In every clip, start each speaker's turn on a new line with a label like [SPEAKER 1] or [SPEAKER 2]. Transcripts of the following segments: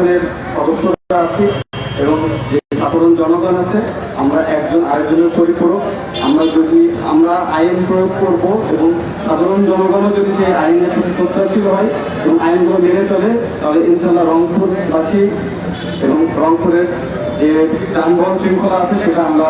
[SPEAKER 1] কমিশনের সদস্যরা আছি এবং যে সাধারণ জনগণ আছে আমরা একজন আরেকজনের পরিপূরক। আমরা যদি আমরা আইন প্রয়োগ করব এবং সাধারণ জনগণও যদি সেই আইনের প্রতি শ্রদ্ধাশীল হয় এবং আইনগুলো মেনে চলে তাহলে ইনশাল্লাহ রংপুরবাসী এবং রংপুরের যে যানবাহন শৃঙ্খলা আছে সেটা আমরা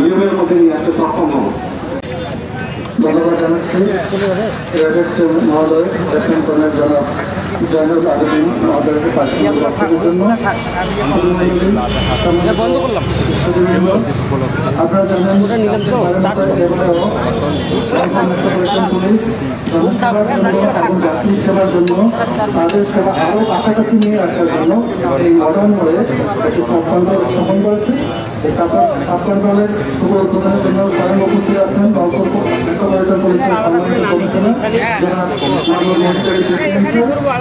[SPEAKER 1] নিয়মের মধ্যে নিয়ে আসতে সক্ষম হব।
[SPEAKER 2] ধন্যবাদ জানাচ্ছি। মহোদয় কর্নেল জয়নুল আবেদিন মহোদয়কে পাঠিয়ে বক্তব্যের জন্য আপনারা জানেন জন্য তাদের কাছাকাছি নিয়ে আসার জন্য স্থাপন করেছে এই সাব কন্ট্রোলের শুভ উপস্থিত আছেন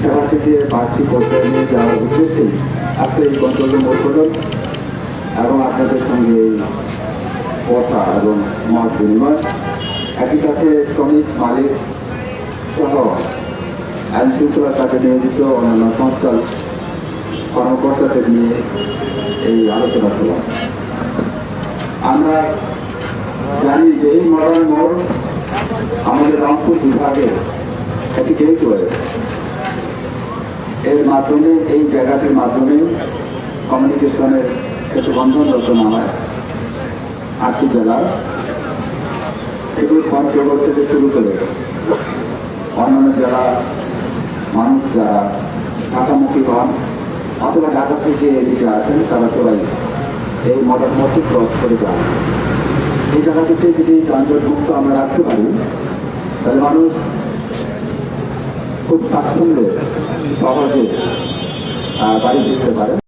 [SPEAKER 1] সেবা থেকে বাড়তি পর্যায়ে নিয়ে যাওয়ার উদ্দেশ্যে আজকে এই কন্ট্রোলের উদ্বোধন এবং আপনাদের সঙ্গে এই কথা এবং মত বিনিময়। একই সাথে শ্রমিক, মালিক সহ আইন শৃঙ্খলার কাজে নিয়োজিত অন্যান্য সংস্থার কর্মকর্তাদের নিয়ে এই আলোচনা করা আমরা জানি যে এই মডার্ন মোড় আমাদের রংপুর বিভাগের একটি গেট রয়েছে এর মাধ্যমে, এই জায়গাটির মাধ্যমে কমিউনিকেশনের একটু বন্ধন রচনা হয়। আটটি জেলার এগুলো পঞ্চগড় থেকে শুরু করে অন্যান্য জেলা, মানুষ যারা ঢাকামুখী হন, অথবা ঢাকা থেকে এদিকে আসেন, তারা সবাই এই মধ্যে ক্রস করে যান। এই জায়গাটিতে যদি যানজট মুক্ত আমরা রাখতে পারি, তাহলে মানুষ খুব স্বাচ্ছন্দ্যে সহজে বাড়ি ফিরতে পারে